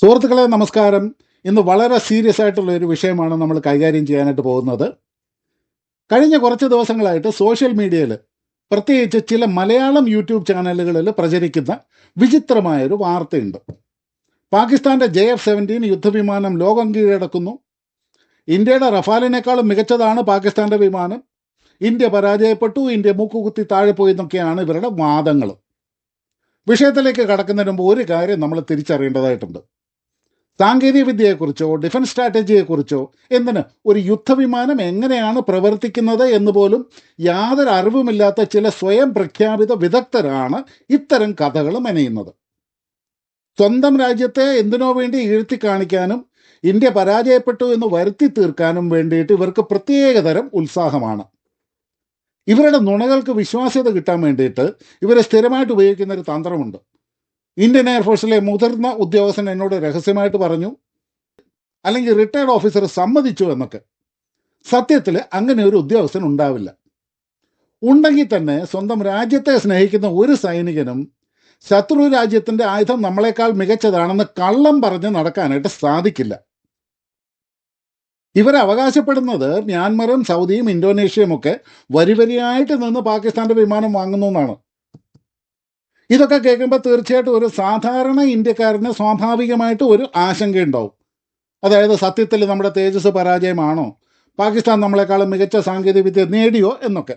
സുഹൃത്തുക്കളെ നമസ്കാരം. ഇന്ന് വളരെ സീരിയസ് ആയിട്ടുള്ള ഒരു വിഷയമാണ് നമ്മൾ കൈകാര്യം ചെയ്യാനായിട്ട് പോകുന്നത്. കഴിഞ്ഞ കുറച്ച് ദിവസങ്ങളായിട്ട് സോഷ്യൽ മീഡിയയിൽ പ്രത്യേകിച്ച് ചില മലയാളം യൂട്യൂബ് ചാനലുകളിൽ പ്രചരിക്കുന്ന വിചിത്രമായൊരു വാർത്തയുണ്ട്. പാകിസ്ഥാന്റെ ജെ എഫ് സെവന്റീൻ യുദ്ധവിമാനം ലോകം കീഴടക്കുന്നു. ഇന്ത്യയുടെ റഫാലിനേക്കാളും മികച്ചതാണ് പാകിസ്ഥാന്റെ വിമാനം. ഇന്ത്യ പരാജയപ്പെട്ടു ഇന്ത്യ മൂക്കുകുത്തി താഴെ പോയി എന്നൊക്കെയാണ് ഇവരുടെ വാദങ്ങൾ. വിഷയത്തിലേക്ക് കടക്കുന്നതിന് മുമ്പ് ഒരു കാര്യം നമ്മൾ തിരിച്ചറിയേണ്ടതായിട്ടുണ്ട്. സാങ്കേതിക വിദ്യയെക്കുറിച്ചോ ഡിഫൻസ് സ്ട്രാറ്റജിയെക്കുറിച്ചോ എന്തിന് ഒരു യുദ്ധവിമാനം എങ്ങനെയാണ് പ്രവർത്തിക്കുന്നത് എന്ന് പോലും യാതൊരു അറിവുമില്ലാത്ത ചില സ്വയം പ്രഖ്യാപിത വിദഗ്ധരാണ് ഇത്തരം കഥകൾ മെനയുന്നത് സ്വന്തം രാജ്യത്തെ എന്തിനോ വേണ്ടി ഈഴ്ത്തി കാണിക്കാനും ഇന്ത്യ പരാജയപ്പെട്ടു എന്ന് വരുത്തി തീർക്കാനും വേണ്ടിയിട്ട് ഇവർക്ക് പ്രത്യേകതരം ഉത്സാഹമാണ്. ഇവരുടെ നുണകൾക്ക് വിശ്വാസ്യത കിട്ടാൻ വേണ്ടിയിട്ട് ഇവരെ സ്ഥിരമായിട്ട് ഉപയോഗിക്കുന്ന ഒരു തന്ത്രമുണ്ട്. ഇന്ത്യൻ എയർഫോഴ്സിലെ മുതിർന്ന ഉദ്യോഗസ്ഥൻ എന്നോട് രഹസ്യമായിട്ട് പറഞ്ഞു അല്ലെങ്കിൽ റിട്ടയർഡ് ഓഫീസർ സമ്മതിച്ചു എന്നൊക്കെ. സത്യത്തിൽ അങ്ങനെ ഒരു ഉദ്യോഗസ്ഥൻ ഉണ്ടാവില്ല. ഉണ്ടെങ്കിൽ തന്നെ സ്വന്തം രാജ്യത്തെ സ്നേഹിക്കുന്ന ഒരു സൈനികനും ശത്രു രാജ്യത്തിന്റെ ആയുധം നമ്മളെക്കാൾ മികച്ചതാണെന്ന് കള്ളം പറഞ്ഞ് നടക്കാനായിട്ട് സാധിക്കില്ല. ഇവരവകാശപ്പെടുന്നത് മ്യാൻമറും സൗദിയും ഇന്തോനേഷ്യയും ഒക്കെ വരിവരിയായിട്ട് നിന്ന് പാകിസ്ഥാന്റെ വിമാനം വാങ്ങുന്നു എന്നാണ്. ഇതൊക്കെ കേൾക്കുമ്പോൾ തീർച്ചയായിട്ടും ഒരു സാധാരണ ഇന്ത്യക്കാരന് സ്വാഭാവികമായിട്ട് ഒരു ആശങ്കയുണ്ടാവും. അതായത് സത്യത്തിൽ നമ്മുടെ തേജസ് പരാജയമാണോ? പാകിസ്ഥാൻ നമ്മളെക്കാളും മികച്ച സാങ്കേതിക വിദ്യ നേടിയോ എന്നൊക്കെ.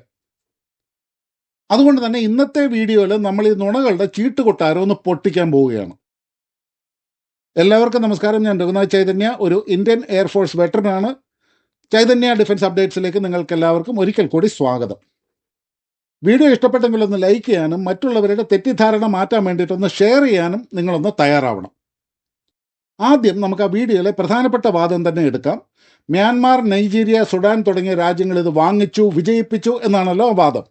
അതുകൊണ്ട് തന്നെ ഇന്നത്തെ വീഡിയോയിൽ നമ്മൾ ഈ നുണകളുടെ ചീട്ടുകൊട്ടാരം ഒന്ന് പൊട്ടിക്കാൻ പോവുകയാണ്. എല്ലാവർക്കും നമസ്കാരം. ഞാൻ രഘുനാഥ് ചൈതന്യ ഒരു ഇന്ത്യൻ എയർഫോഴ്സ് വെറ്ററനാണ്. ചൈതന്യ ഡിഫൻസ് അപ്ഡേറ്റ്സിലേക്ക് നിങ്ങൾക്ക് എല്ലാവർക്കും ഒരിക്കൽ കൂടി സ്വാഗതം. വീഡിയോ ഇഷ്ടപ്പെട്ടെങ്കിൽ ഒന്ന് ലൈക്ക് ചെയ്യാനും മറ്റുള്ളവരുടെ തെറ്റിദ്ധാരണ മാറ്റാൻ വേണ്ടിയിട്ടൊന്ന് ഷെയർ ചെയ്യാനും നിങ്ങളൊന്ന് തയ്യാറാവണം. ആദ്യം നമുക്ക് ആ വീഡിയോയിലെ പ്രധാനപ്പെട്ട വാദം തന്നെ എടുക്കാം. മ്യാൻമാർ നൈജീരിയ സുഡാൻ തുടങ്ങിയ രാജ്യങ്ങൾ ഇത് വാങ്ങിച്ചു വിജയിപ്പിച്ചു എന്നാണല്ലോ വാദം.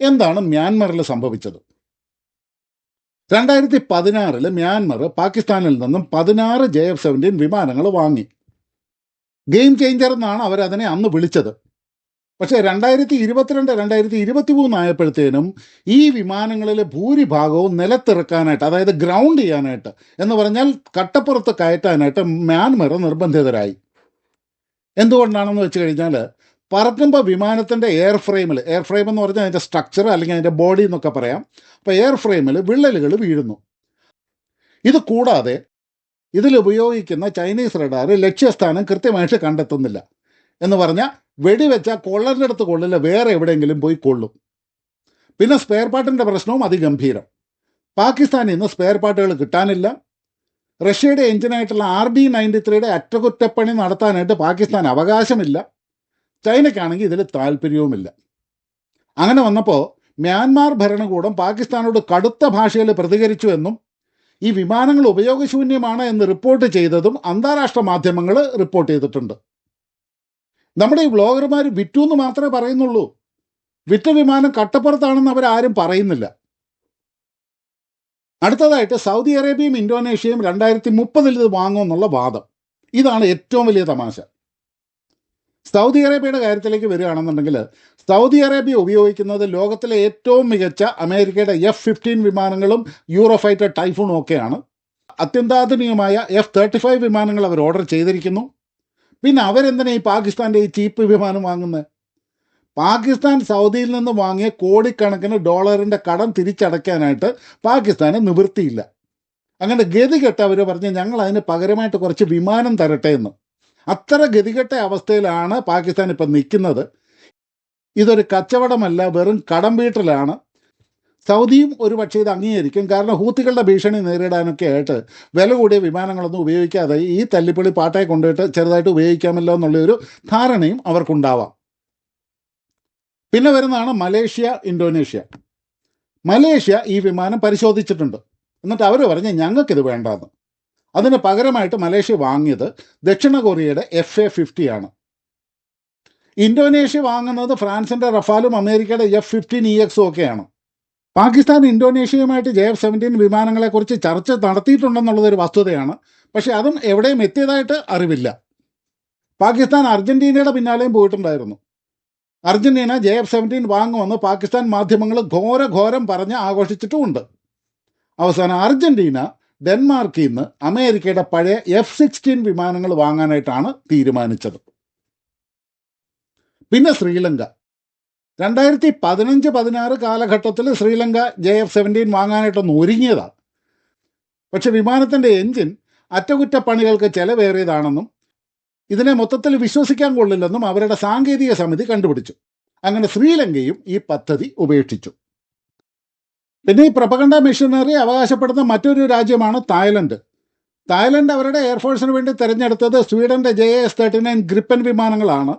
എന്താണ് മ്യാൻമറിൽ സംഭവിച്ചത്? രണ്ടായിരത്തി പതിനാറിൽ മ്യാൻമർ പാകിസ്ഥാനിൽ നിന്നും പതിനാറ് ജെ എഫ് സെവന്റീൻ വിമാനങ്ങൾ വാങ്ങി. ഗെയിം ചേഞ്ചർ എന്നാണ് അവരതിനെ അന്ന് വിളിച്ചത്. പക്ഷേ രണ്ടായിരത്തി ഇരുപത്തിരണ്ട് രണ്ടായിരത്തി ഇരുപത്തി മൂന്ന് ആയപ്പോഴത്തേനും ഈ വിമാനങ്ങളിലെ ഭൂരിഭാഗവും നിലത്തിറക്കാനായിട്ട് അതായത് ഗ്രൗണ്ട് ചെയ്യാനായിട്ട് എന്ന് പറഞ്ഞാൽ കട്ടപ്പുറത്ത് കയറ്റാനായിട്ട് മ്യാൻമർ നിർബന്ധിതരായി. എന്തുകൊണ്ടാണെന്ന് വെച്ച് കഴിഞ്ഞാൽ പറക്കുമ്പോൾ വിമാനത്തിന്റെ എയർ ഫ്രെയിമിൽ എയർ ഫ്രെയിം എന്ന് പറഞ്ഞാൽ അതിന്റെ സ്ട്രക്ചർ അല്ലെങ്കിൽ അതിന്റെ ബോഡി എന്നൊക്കെ പറയാം. അപ്പോൾ എയർ ഫ്രെയിമിൽ വിള്ളലുകൾ വീഴുന്നു. ഇത് കൂടാതെ ഇതിൽ ഉപയോഗിക്കുന്ന ചൈനീസ് റഡാർ ലക്ഷ്യസ്ഥാനം കൃത്യമായിട്ട് കണ്ടെത്തുന്നില്ല എന്ന് പറഞ്ഞാൽ വെടിവെച്ച കൊള്ളന്റെ അടുത്ത് കൊള്ളില്ല വേറെ എവിടെയെങ്കിലും പോയി കൊള്ളും. പിന്നെ സ്പെയർ പാർട്ടിന്റെ പ്രശ്നവും അതിഗംഭീരം. പാകിസ്ഥാനിൽ നിന്ന് സ്പെയർ പാർട്ടുകൾ കിട്ടാനില്ല. റഷ്യയുടെ എഞ്ചിനായിട്ടുള്ള ആർ ബി നയന്റി ത്രീയുടെ അറ്റകുറ്റപ്പണി നടത്താനായിട്ട് പാകിസ്ഥാൻ അവകാശമില്ല. ചൈനയ്ക്കാണെങ്കിൽ ഇതിൽ താല്പര്യവുമില്ല. അങ്ങനെ വന്നപ്പോൾ മ്യാൻമാർ ഭരണകൂടം പാകിസ്ഥാനോട് കടുത്ത ഭാഷയിൽ പ്രതികരിച്ചു എന്നും ഈ വിമാനങ്ങൾ ഉപയോഗശൂന്യമാണ് എന്ന് റിപ്പോർട്ട് ചെയ്തതും അന്താരാഷ്ട്ര മാധ്യമങ്ങൾ റിപ്പോർട്ട് ചെയ്തിട്ടുണ്ട്. നമ്മുടെ ഈ വ്ളോഗർമാർ വിറ്റു എന്ന് മാത്രമേ പറയുന്നുള്ളൂ. വിറ്റ വിമാനം കട്ടപ്പുറത്താണെന്ന് അവരാരും പറയുന്നില്ല. അടുത്തതായിട്ട് സൗദി അറേബ്യയും ഇന്തോനേഷ്യയും രണ്ടായിരത്തി മുപ്പതിൽ ഇത് വാങ്ങുമെന്നുള്ള വാദം. ഇതാണ് ഏറ്റവും വലിയ തമാശ. സൗദി അറേബ്യയുടെ കാര്യത്തിലേക്ക് വരികയാണെന്നുണ്ടെങ്കിൽ സൗദി അറേബ്യ ഉപയോഗിക്കുന്നത് ലോകത്തിലെ ഏറ്റവും മികച്ച അമേരിക്കയുടെ എഫ് ഫിഫ്റ്റീൻ വിമാനങ്ങളും യൂറോഫൈറ്റർ ടൈഫൂണും ഒക്കെയാണ്. അത്യന്താധുനികമായ എഫ് തേർട്ടി ഫൈവ് വിമാനങ്ങൾ അവർ ഓർഡർ ചെയ്തിരിക്കുന്നു. പിന്നെ അവരെന്തിനാ ഈ പാകിസ്ഥാന്റെ ഈ ചീപ്പ് വിമാനം വാങ്ങുന്നത്? പാകിസ്ഥാൻ സൗദിയിൽ നിന്ന് വാങ്ങിയ കോടിക്കണക്കിന് ഡോളറിന്റെ കടം തിരിച്ചടയ്ക്കാനായിട്ട് പാകിസ്ഥാന് നിവൃത്തിയില്ല. അങ്ങനെ ഗതികെട്ട് അവർ പറഞ്ഞ് ഞങ്ങൾ അതിന് പകരമായിട്ട് കുറച്ച് വിമാനം തരട്ടെ എന്ന്. അത്ര ഗതികെട്ട അവസ്ഥയിലാണ് പാകിസ്ഥാൻ ഇപ്പം നിൽക്കുന്നത്. ഇതൊരു കച്ചവടമല്ല വെറും കടം വീട്ടലാണ്. സൗദിയും ഒരു പക്ഷേ ഇത് അംഗീകരിക്കും. കാരണം ഹൂത്തികളുടെ ഭീഷണി നേരിടാനൊക്കെ ആയിട്ട് വില കൂടിയ വിമാനങ്ങളൊന്നും ഉപയോഗിക്കാതെ ഈ തല്ലിപ്പൊളി പാട്ടയെ കൊണ്ടുപോയിട്ട് ചെറുതായിട്ട് ഉപയോഗിക്കാമല്ലോ എന്നുള്ളൊരു ധാരണയും അവർക്കുണ്ടാവാം. പിന്നെ വരുന്നതാണ് മലേഷ്യ ഇന്തോനേഷ്യ. മലേഷ്യ ഈ വിമാനം പരിശോധിച്ചിട്ടുണ്ട്. എന്നിട്ട് അവർ പറഞ്ഞ് ഞങ്ങൾക്കിത് വേണ്ടാന്ന്. അതിന് പകരമായിട്ട് മലേഷ്യ വാങ്ങിയത് ദക്ഷിണ കൊറിയയുടെ എഫ് എ ഫിഫ്റ്റി ആണ്. ഇന്തോനേഷ്യ വാങ്ങുന്നത് ഫ്രാൻസിന്റെ റഫാലും അമേരിക്കയുടെ എഫ് ഫിഫ്റ്റീൻ ഇ എക്സും ഒക്കെയാണ്. പാകിസ്ഥാൻ ഇന്തോനേഷ്യയുമായിട്ട് ജെ എഫ് സെവന്റീൻ വിമാനങ്ങളെക്കുറിച്ച് ചർച്ച നടത്തിയിട്ടുണ്ടെന്നുള്ളതൊരു വസ്തുതയാണ്. പക്ഷേ അതും എവിടെയും എത്തിയതായിട്ട് അറിവില്ല. പാകിസ്ഥാൻ അർജന്റീനയുടെ പിന്നാലെയും പോയിട്ടുണ്ടായിരുന്നു. അർജന്റീന ജെ എഫ് സെവന്റീൻ വാങ്ങുമെന്ന് പാകിസ്ഥാൻ മാധ്യമങ്ങൾ ഘോര ഘോരം പറഞ്ഞ് ആഘോഷിച്ചിട്ടുമുണ്ട്. അവസാനം അർജന്റീന ഡെൻമാർക്കിൽ നിന്ന് അമേരിക്കയുടെ പഴയ എഫ് സിക്സ്റ്റീൻ വിമാനങ്ങൾ വാങ്ങാനായിട്ടാണ് തീരുമാനിച്ചത്. പിന്നെ ശ്രീലങ്ക. രണ്ടായിരത്തി പതിനഞ്ച് പതിനാറ് കാലഘട്ടത്തിൽ ശ്രീലങ്ക ജെ എഫ് സെവന്റീൻ വാങ്ങാനായിട്ടൊന്ന് ഒരുങ്ങിയതാണ്. പക്ഷെ വിമാനത്തിന്റെ എൻജിൻ അറ്റകുറ്റപ്പണികൾക്ക് ചെലവേറിയതാണെന്നും ഇതിനെ മൊത്തത്തിൽ വിശ്വസിക്കാൻ കൊള്ളില്ലെന്നും അവരുടെ സാങ്കേതിക സമിതി കണ്ടുപിടിച്ചു. അങ്ങനെ ശ്രീലങ്കയും ഈ പദ്ധതി ഉപേക്ഷിച്ചു. പിന്നെ ഈ പ്രപകണ്ഡ മെഷീനറി അവകാശപ്പെടുന്ന മറ്റൊരു രാജ്യമാണ് തായ്ലൻഡ്. തായ്ലൻഡ് അവരുടെ എയർഫോഴ്സിന് വേണ്ടി തിരഞ്ഞെടുത്തത് സ്വീഡന്റെ J S thirty nine Gripen വിമാനങ്ങളാണ്.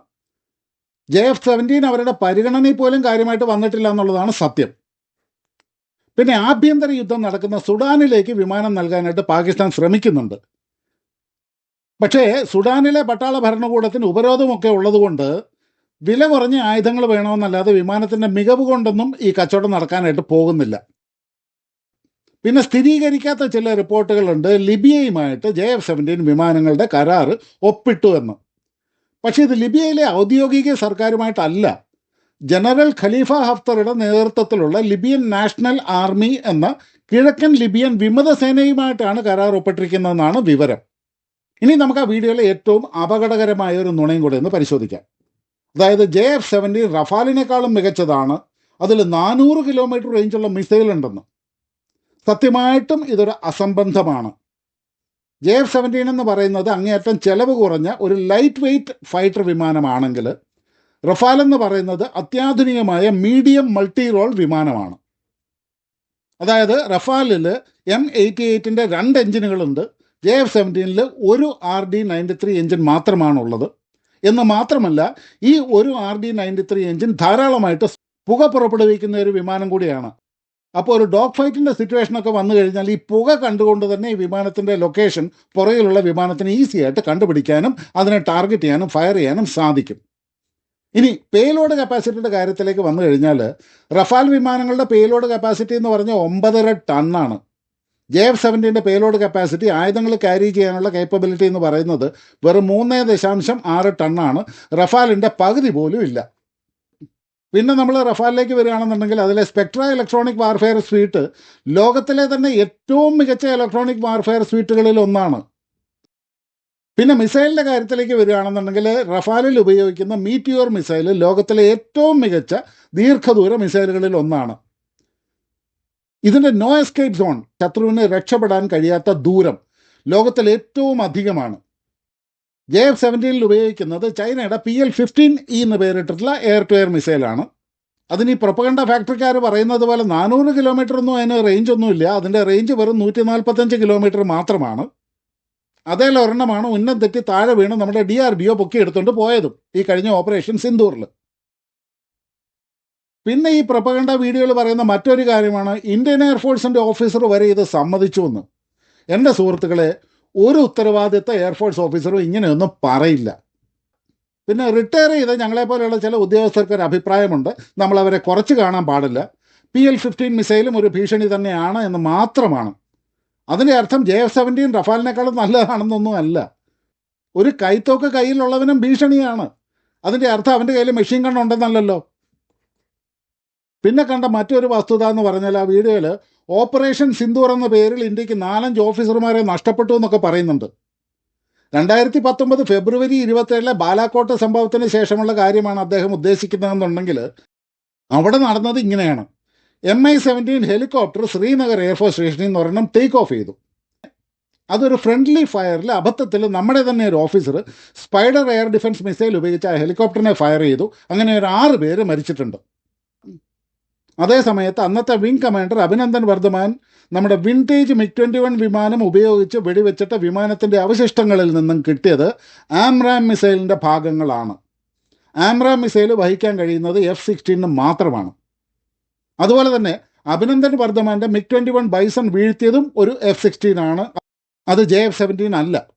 ജെ എഫ് സെവന്റീൻ അവരുടെ പരിഗണനയിൽ പോലും കാര്യമായിട്ട് വന്നിട്ടില്ല എന്നുള്ളതാണ് സത്യം. പിന്നെ ആഭ്യന്തര യുദ്ധം നടക്കുന്ന സുഡാനിലേക്ക് വിമാനം നൽകാനായിട്ട് പാകിസ്ഥാൻ ശ്രമിക്കുന്നുണ്ട്. പക്ഷേ സുഡാനിലെ പട്ടാള ഭരണകൂടത്തിന് ഉപരോധമൊക്കെ ഉള്ളതുകൊണ്ട് വില കുറഞ്ഞ ആയുധങ്ങൾ വേണമെന്നല്ലാതെ വിമാനത്തിന്റെ മികവ് കൊണ്ടൊന്നും ഈ കച്ചവടം നടക്കാനായിട്ട് പോകുന്നില്ല. പിന്നെ സ്ഥിരീകരിക്കാത്ത ചില റിപ്പോർട്ടുകളുണ്ട്. ലിബിയയുമായിട്ട് ജെ എഫ് സെവന്റീൻ വിമാനങ്ങളുടെ കരാറ് ഒപ്പിട്ടു എന്ന്. പക്ഷേ ഇത് ലിബിയയിലെ ഔദ്യോഗിക സർക്കാരുമായിട്ടല്ല. ജനറൽ ഖലീഫ ഹഫ്തറുടെ നേതൃത്വത്തിലുള്ള ലിബിയൻ നാഷണൽ ആർമി എന്ന കിഴക്കൻ ലിബിയൻ വിമത സേനയുമായിട്ടാണ് കരാർ ഒപ്പിട്ടിരിക്കുന്നതെന്നാണ് വിവരം. ഇനി നമുക്ക് ആ വീഡിയോയിലെ ഏറ്റവും അപകടകരമായ ഒരു നുണയും കൂടെ ഒന്ന് പരിശോധിക്കാം. അതായത് ജെ എഫ് സെവന്റീൻ റഫാലിനേക്കാളും മികച്ചതാണ്. അതിൽ നാനൂറ് കിലോമീറ്റർ റേഞ്ചുള്ള മിസൈൽ ഉണ്ടെന്ന് സത്യമായിട്ടും ഇതൊരു അസംബന്ധമാണ്. ജെ എഫ് സെവന്റീൻ എന്ന് പറയുന്നത് അങ്ങേയറ്റം ചെലവ് കുറഞ്ഞ ഒരു ലൈറ്റ് വെയ്റ്റ് ഫൈറ്റർ വിമാനമാണെങ്കിൽ റഫാൽ എന്ന് പറയുന്നത് അത്യാധുനികമായ മീഡിയം മൾട്ടി റോൾ വിമാനമാണ്. അതായത് റഫാലിൽ എം എയ്റ്റി എയ്റ്റിന്റെ രണ്ട് എഞ്ചിനുകളുണ്ട്. ജെ എഫ് സെവന്റീനിൽ ഒരു R D ninety three engine മാത്രമാണുള്ളത്. എന്ന് മാത്രമല്ല ഈ ഒരു R D ninety three engine ധാരാളമായിട്ട് പുക പുറപ്പെടുവിക്കുന്ന ഒരു വിമാനം കൂടിയാണ്. അപ്പോൾ ഒരു ഡോഗ് ഫൈറ്റിന്റെ സിറ്റുവേഷനൊക്കെ വന്നു കഴിഞ്ഞാൽ ഈ പുക കണ്ടുകൊണ്ട് തന്നെ ഈ വിമാനത്തിന്റെ ലൊക്കേഷൻ പുറകിലുള്ള വിമാനത്തിന് ഈസി ആയിട്ട് കണ്ടുപിടിക്കാനും അതിനെ ടാർഗറ്റ് ചെയ്യാനും ഫയർ ചെയ്യാനും സാധിക്കും. ഇനി പേലോഡ് കപ്പാസിറ്റിയുടെ കാര്യത്തിലേക്ക് വന്നു കഴിഞ്ഞാൽ റഫാൽ വിമാനങ്ങളുടെ പേലോഡ് കപ്പാസിറ്റി എന്ന് പറഞ്ഞാൽ ഒമ്പതര ടണ്ണാണ് ജെ എഫ് സെവന്റീന്റെ പേലോഡ് കപ്പാസിറ്റി ആയുധങ്ങൾ ക്യാരി ചെയ്യാനുള്ള കേപ്പബിലിറ്റി എന്ന് പറയുന്നത് വെറും മൂന്ന് ദശാംശം ആറ് ടണ്ണാണ് റഫാലിന്റെ പകുതി പോലും ഇല്ല. പിന്നെ നമ്മൾ റഫാലിലേക്ക് വരികയാണെന്നുണ്ടെങ്കിൽ അതിലെ സ്പെക്ട്ര ഇലക്ട്രോണിക് വാർഫെയർ സ്വീറ്റ് ലോകത്തിലെ തന്നെ ഏറ്റവും മികച്ച ഇലക്ട്രോണിക് വാർഫെയർ സ്വീറ്റുകളിൽ ഒന്നാണ്. പിന്നെ മിസൈലിന്റെ കാര്യത്തിലേക്ക് വരികയാണെന്നുണ്ടെങ്കിൽ റഫാലിൽ ഉപയോഗിക്കുന്ന മീറ്റിയോർ മിസൈൽ ലോകത്തിലെ ഏറ്റവും മികച്ച ദീർഘദൂര മിസൈലുകളിൽ ഒന്നാണ്. ഇതിന്റെ നോ എസ്കേപ്പ് സോൺ ശത്രുവിന് രക്ഷപ്പെടാൻ കഴിയാത്ത ദൂരം ലോകത്തിൽ ഏറ്റവും അധികമാണ്. ജെ എഫ് സെവന്റീനിൽ ഉപയോഗിക്കുന്നത് ചൈനയുടെ പി എൽ ഫിഫ്റ്റീൻ ഇ എന്ന് പേരിട്ടിട്ടുള്ള എയർ ടു എയർ മിസൈലാണ് അതിന് ഈ പ്രൊപ്പകണ്ട ഫാക്ടറിക്കാർ പറയുന്നത് പോലെ നാനൂറ് കിലോമീറ്റർ ഒന്നും അതിന് റേഞ്ച് ഒന്നുമില്ല. അതിന്റെ റേഞ്ച് വെറും നൂറ്റി നാൽപ്പത്തഞ്ച് കിലോമീറ്റർ മാത്രമാണ്. അതേ ഒരെണ്ണമാണ് ഉന്നം തെറ്റി താഴെ വീണ് നമ്മുടെ ഡി ആർ ബി ഒ പൊക്കി എടുത്തുകൊണ്ട് പോയതും ഈ കഴിഞ്ഞ ഓപ്പറേഷൻ സിന്ദൂറിൽ പിന്നെ ഈ പ്രൊപ്പകണ്ട വീഡിയോയിൽ പറയുന്ന മറ്റൊരു കാര്യമാണ് ഇന്ത്യൻ എയർഫോഴ്സിന്റെ ഓഫീസർ വരെ ഇത് സമ്മതിച്ചു എന്ന്. എന്റെ സുഹൃത്തുക്കളെ ഒരു ഉത്തരവാദിത്ത എയർഫോഴ്സ് ഓഫീസറും ഇങ്ങനെയൊന്നും പറയില്ല. പിന്നെ റിട്ടയർ ചെയ്ത ഞങ്ങളെപ്പോലെയുള്ള ചില ഉദ്യോഗസ്ഥർക്ക് ഒരു അഭിപ്രായമുണ്ട്. നമ്മളവരെ കുറച്ച് കാണാൻ പാടില്ല. പി എൽ ഫിഫ്റ്റീൻ മിസൈലും ഒരു ഭീഷണി തന്നെയാണ് എന്ന് മാത്രമാണ്. അതിന്റെ അർത്ഥം ജെ എഫ് സെവന്റീൻ റഫാലിനേക്കാളും നല്ലതാണെന്നൊന്നും അല്ല. ഒരു കൈത്തോക്ക് കയ്യിലുള്ളവനും ഭീഷണിയാണ്. അതിന്റെ അർത്ഥം അവന്റെ കയ്യിൽ മെഷീൻ ഗൺ ഉണ്ടെന്നല്ലല്ലോ. പിന്നെ കണ്ട മറ്റൊരു വസ്തുത എന്ന് പറഞ്ഞാൽ ആ വീഡിയോയിൽ ഓപ്പറേഷൻ സിന്ദൂർ എന്ന പേരിൽ ഇന്ത്യയ്ക്ക് നാലഞ്ച് ഓഫീസർമാരെ നഷ്ടപ്പെട്ടു എന്നൊക്കെ പറയുന്നുണ്ട്. രണ്ടായിരത്തി പത്തൊമ്പത് ഫെബ്രുവരി ഇരുപത്തേഴിലെ ബാലാക്കോട്ട് സംഭവത്തിന് ശേഷമുള്ള കാര്യമാണ് അദ്ദേഹം ഉദ്ദേശിക്കുന്നതെന്നുണ്ടെങ്കിൽ അവിടെ നടന്നത് ഇങ്ങനെയാണ്. M I seventeen helicopter Srinagar air force സ്റ്റേഷനിൽ നിന്ന് ഒരെണ്ണം ടേക്ക് ഓഫ് ചെയ്തു. അതൊരു ഫ്രണ്ട്ലി ഫയറിൽ അബദ്ധത്തിൽ നമ്മുടെ തന്നെ ഒരു officer Spyder air defence missile ഉപയോഗിച്ച് ആ ഹെലികോപ്റ്ററിനെ ഫയർ ചെയ്തു. അങ്ങനെ ഒരു ആറ് പേര് മരിച്ചിട്ടുണ്ട്. അതേ സമയത്ത് അന്നത്തെ വിംഗ് കമാൻഡർ അഭിനന്ദൻ വർദ്ധമാൻ നമ്മുടെ വിന്റേജ് മിഗ് ട്വന്റി വൺ വിമാനം ഉപയോഗിച്ച് വെടിവെച്ചിട്ട വിമാനത്തിന്റെ അവശിഷ്ടങ്ങളിൽ നിന്നും കിട്ടിയത് ആംറാം മിസൈലിന്റെ ഭാഗങ്ങളാണ്. ആംറാം മിസൈൽ വഹിക്കാൻ കഴിയുന്നത് എഫ് സിക്സ്റ്റീനും മാത്രമാണ്. അതുപോലെ തന്നെ അഭിനന്ദൻ വർദ്ധമാന്റെ മിഗ് ട്വന്റി വൺ ബൈസൺ വീഴ്ത്തിയതും ഒരു എഫ് സിക്സ്റ്റീൻ ആണ്. അത് ജെ എഫ് സെവന്റീൻ അല്ല.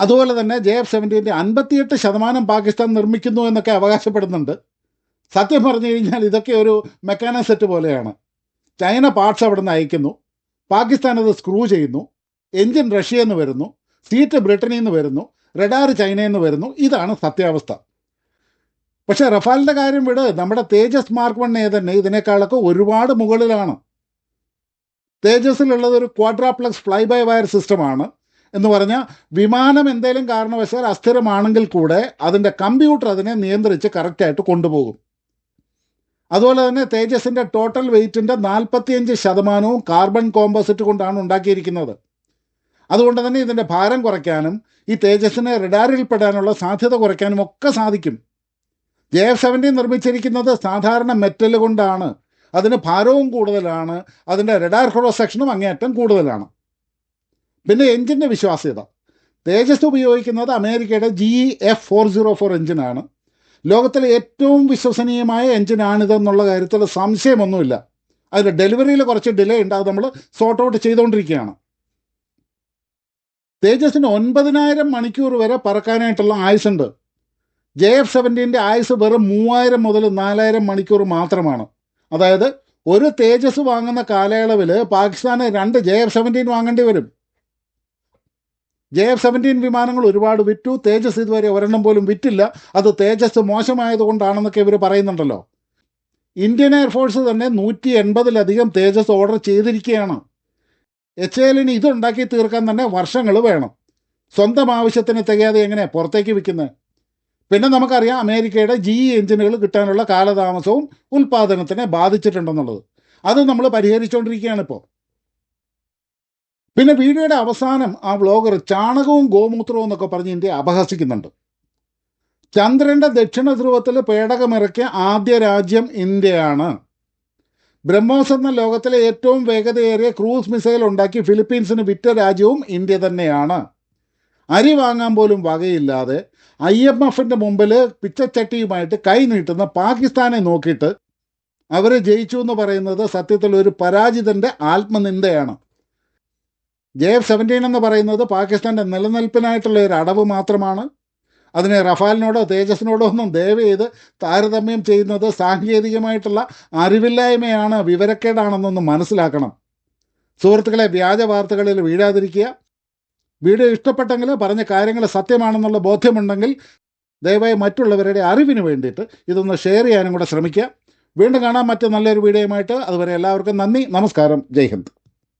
അതുപോലെ തന്നെ ജെ എഫ് സെവന്റീന്റെ അൻപത്തിയെട്ട് ശതമാനം പാകിസ്ഥാൻ നിർമ്മിക്കുന്നു എന്നൊക്കെ അവകാശപ്പെടുന്നുണ്ട്. സത്യം പറഞ്ഞു കഴിഞ്ഞാൽ ഇതൊക്കെ ഒരു മെക്കാന സെറ്റ് പോലെയാണ്. ചൈന പാർട്സ് അവിടെ നിന്ന് അയക്കുന്നു. പാകിസ്ഥാൻ അത് സ്ക്രൂ ചെയ്യുന്നു. എഞ്ചിൻ റഷ്യയിൽ നിന്ന് വരുന്നു. സീറ്റ് ബ്രിട്ടനിൽ നിന്ന് വരുന്നു. റഡാർ ചൈനയിൽ നിന്ന് വരുന്നു. ഇതാണ് സത്യാവസ്ഥ. പക്ഷേ റഫാലിന്റെ കാര്യം വിട്. നമ്മുടെ തേജസ് മാർക്ക് വൺ തന്നെ ഇതിനേക്കാളൊക്കെ ഒരുപാട് മുകളിലാണ്. തേജസ്സിലുള്ളത് ഒരു ക്വാഡ്രാപ്ലക്സ് ഫ്ലൈ ബൈ വയർ സിസ്റ്റമാണ് എന്ന് പറഞ്ഞാൽ വിമാനം എന്തെങ്കിലും കാരണവശാൽ അസ്ഥിരമാണെങ്കിൽ കൂടെ അതിന്റെ കമ്പ്യൂട്ടർ അതിനെ നിയന്ത്രിച്ച് കറക്റ്റായിട്ട് കൊണ്ടുപോകും. അതുപോലെ തന്നെ തേജസിന്റെ ടോട്ടൽ വെയിറ്റിന്റെ നാൽപ്പത്തിയഞ്ച് ശതമാനവും കാർബൺ കോമ്പോസിറ്റ് കൊണ്ടാണ് ഉണ്ടാക്കിയിരിക്കുന്നത്. അതുകൊണ്ട് തന്നെ ഇതിന്റെ ഭാരം കുറയ്ക്കാനും ഈ തേജസ്സിനെ റഡാറിൽപ്പെടാനുള്ള സാധ്യത കുറയ്ക്കാനും ഒക്കെ സാധിക്കും. ജെ എഫ് സെവന്റി നിർമ്മിച്ചിരിക്കുന്നത് സാധാരണ മെറ്റൽ കൊണ്ടാണ്. അതിന് ഭാരവും കൂടുതലാണ്. അതിന്റെ റഡാർ ക്രോസ് സെക്ഷനും അങ്ങേയറ്റം കൂടുതലാണ്. പിന്നെ എഞ്ചിന്റെ വിശ്വാസ്യത. തേജസ് ഉപയോഗിക്കുന്നത് അമേരിക്കയുടെ G F four zero four എഞ്ചിനാണ് ലോകത്തിലെ ഏറ്റവും വിശ്വസനീയമായ എൻജിനാണിതെന്നുള്ള കാര്യത്തിൽ സംശയമൊന്നുമില്ല. അതിൽ ഡെലിവറിയിൽ കുറച്ച് ഡിലേ ഉണ്ട് അത് നമ്മൾ സോർട്ട് ഔട്ട് ചെയ്തുകൊണ്ടിരിക്കുകയാണ് തേജസിന് ഒൻപതിനായിരം മണിക്കൂർ വരെ പറക്കാനായിട്ടുള്ള ആയുസുണ്ട് ജെ എഫ് സെവന്റീന്റെ ആയുസ് വെറും മൂവായിരം മുതൽ നാലായിരം മണിക്കൂർ മാത്രമാണ്. അതായത് ഒരു തേജസ് വാങ്ങുന്ന കാലയളവിൽ പാകിസ്ഥാന് രണ്ട് ജെ എഫ് സെവന്റീൻ വാങ്ങേണ്ടി വരും. ജെ എഫ് സെവന്റീൻ വിമാനങ്ങൾ ഒരുപാട് വിറ്റു. തേജസ് ഇതുവരെ ഒരെണ്ണം പോലും വിറ്റില്ല. അത് തേജസ് മോശമായതുകൊണ്ടാണെന്നൊക്കെ ഇവർ പറയുന്നുണ്ടല്ലോ. ഇന്ത്യൻ എയർഫോഴ്സ് തന്നെ നൂറ്റി എൺപതിലധികം തേജസ് ഓർഡർ ചെയ്തിരിക്കുകയാണ്. എച്ച് എല്ലിന് ഇതുണ്ടാക്കി തീർക്കാൻ തന്നെ വർഷങ്ങൾ വേണം. സ്വന്തം ആവശ്യത്തിന് തികയാതെ എങ്ങനെ പുറത്തേക്ക് വിൽക്കുന്നത് പിന്നെ നമുക്കറിയാം അമേരിക്കയുടെ ജി എഞ്ചിനുകൾ കിട്ടാനുള്ള കാലതാമസവും ഉൽപ്പാദനത്തിനെ ബാധിച്ചിട്ടുണ്ടെന്നുള്ളത്. അത് നമ്മൾ പരിഹരിച്ചുകൊണ്ടിരിക്കുകയാണ് ഇപ്പോൾ പിന്നെ വീഡിയോയുടെ അവസാനം ആ വ്ളോഗർ ചാണകവും ഗോമൂത്രവും എന്നൊക്കെ പറഞ്ഞ് ഇന്ത്യയെ അപഹസിക്കുന്നുണ്ട്. ചന്ദ്രന്റെ ദക്ഷിണ ധ്രുവത്തിൽ പേടകമിറക്കിയ ആദ്യ രാജ്യം ഇന്ത്യയാണ്. ബ്രഹ്മോസ് എന്ന ലോകത്തിലെ ഏറ്റവും വേഗതയേറിയ ക്രൂസ് മിസൈൽ ഉണ്ടാക്കി ഫിലിപ്പീൻസിന് വിറ്റ രാജ്യവും ഇന്ത്യ തന്നെയാണ്. അരി വാങ്ങാൻ പോലും വകയില്ലാതെ ഐ എം എഫിന്റെ മുമ്പിൽ പിച്ചച്ചട്ടിയുമായിട്ട് കൈ നീട്ടുന്ന പാകിസ്ഥാനെ നോക്കിയിട്ട് അവർ ജയിച്ചു എന്ന് പറയുന്നത് സത്യത്തിൽ ഒരു പരാജിതന്റെ ആത്മനിന്ദയാണ്. ജെ എഫ് സെവന്റീൻ എന്ന് പറയുന്നത് പാകിസ്ഥാന്റെ നിലനിൽപ്പിനായിട്ടുള്ള ഒരു അടവ് മാത്രമാണ്. അതിനെ റഫാലിനോടോ തേജസിനോടോ ഒന്നും ദയവ് ചെയ്ത് താരതമ്യം ചെയ്യുന്നത് സാങ്കേതികമായിട്ടുള്ള അറിവില്ലായ്മയാണ് വിവരക്കേടാണെന്നൊന്ന് മനസ്സിലാക്കണം. സുഹൃത്തുക്കളെ വ്യാജ വാർത്തകളിൽ വീഴാതിരിക്കുക. വീഡിയോ ഇഷ്ടപ്പെട്ടെങ്കിൽ പറഞ്ഞ കാര്യങ്ങൾ സത്യമാണെന്നുള്ള ബോധ്യമുണ്ടെങ്കിൽ ദയവായി മറ്റുള്ളവരുടെ അറിവിന് വേണ്ടിയിട്ട് ഇതൊന്ന് ഷെയർ ചെയ്യാനും കൂടെ ശ്രമിക്കുക. വീണ്ടും കാണാൻ മറ്റു നല്ലൊരു വീഡിയോയുമായിട്ട്. അതുവരെ എല്ലാവർക്കും നന്ദി നമസ്കാരം. ജയ് ഹിന്ദ്.